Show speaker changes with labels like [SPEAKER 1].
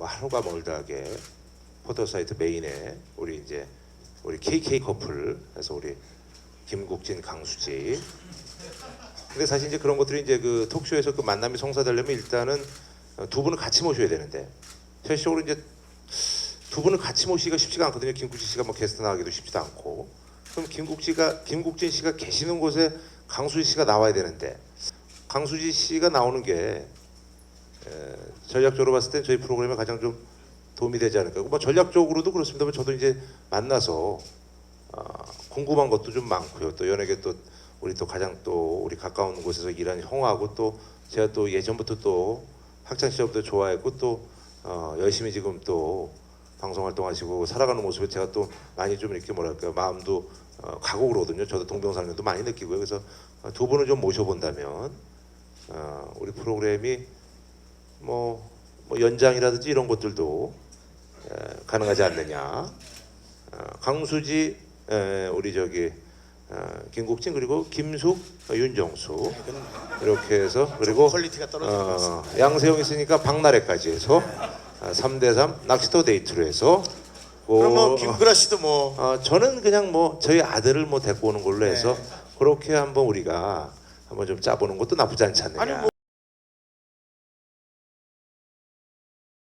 [SPEAKER 1] 뭐 하루가 멀다하게 포털 사이트 메인에 우리 이제 우리 KK 커플 해서 우리 김국진 강수지. 근데 사실 이제 그런 것들이 이제 그 톡쇼에서 그 만남이 성사되려면 일단은 어, 두 분을 같이 모셔야 되는데 현실적으로 이제 두 분을 같이 모시기가 쉽지가 않거든요. 김국진 씨가 뭐 게스트 나가기도 쉽지도 않고. 그럼 김국지가 김국진 씨가 계시는 곳에 강수지 씨가 나와야 되는데 강수지 씨가 나오는 게 에, 전략적으로 봤을 때 저희 프로그램에 가장 좀 도움이 되지 않을까. 뭐 전략적으로도 그렇습니다만 저도 이제 만나서 아, 궁금한 것도 좀 많고요. 또 연예계 또 우리 또 가장 또 우리 가까운 곳에서 일하는 형하고 또 제가 또 예전부터 또 학창 시절부터 좋아했고 또 어, 열심히 지금 또 방송 활동하시고 살아가는 모습에 제가 또 많이 좀 이렇게 뭐랄까 마음도 어, 가고 그러거든요. 저도 동병상련도 많이 느끼고요. 그래서 어, 두 분을 좀 모셔본다면 어, 우리 프로그램이 뭐, 뭐 연장이라든지 이런 것들도 에, 가능하지 않느냐. 어, 강수지 에, 우리 저기 어, 김국진 그리고 김숙 어, 윤정수 이렇게 해서 그리고 어, 양세형 있으니까 박나래까지 해서 3대3 낚시터 데이트로 해서
[SPEAKER 2] 그럼 뭐
[SPEAKER 1] 그,
[SPEAKER 2] 김구라 씨도 뭐
[SPEAKER 1] 어, 저는 그냥 뭐 저희 아들을 뭐 데리고 오는 걸로 해서
[SPEAKER 2] 네.
[SPEAKER 1] 그렇게 한번 우리가 한번 좀 짜보는 것도 나쁘지 않지 않느냐.
[SPEAKER 2] 아니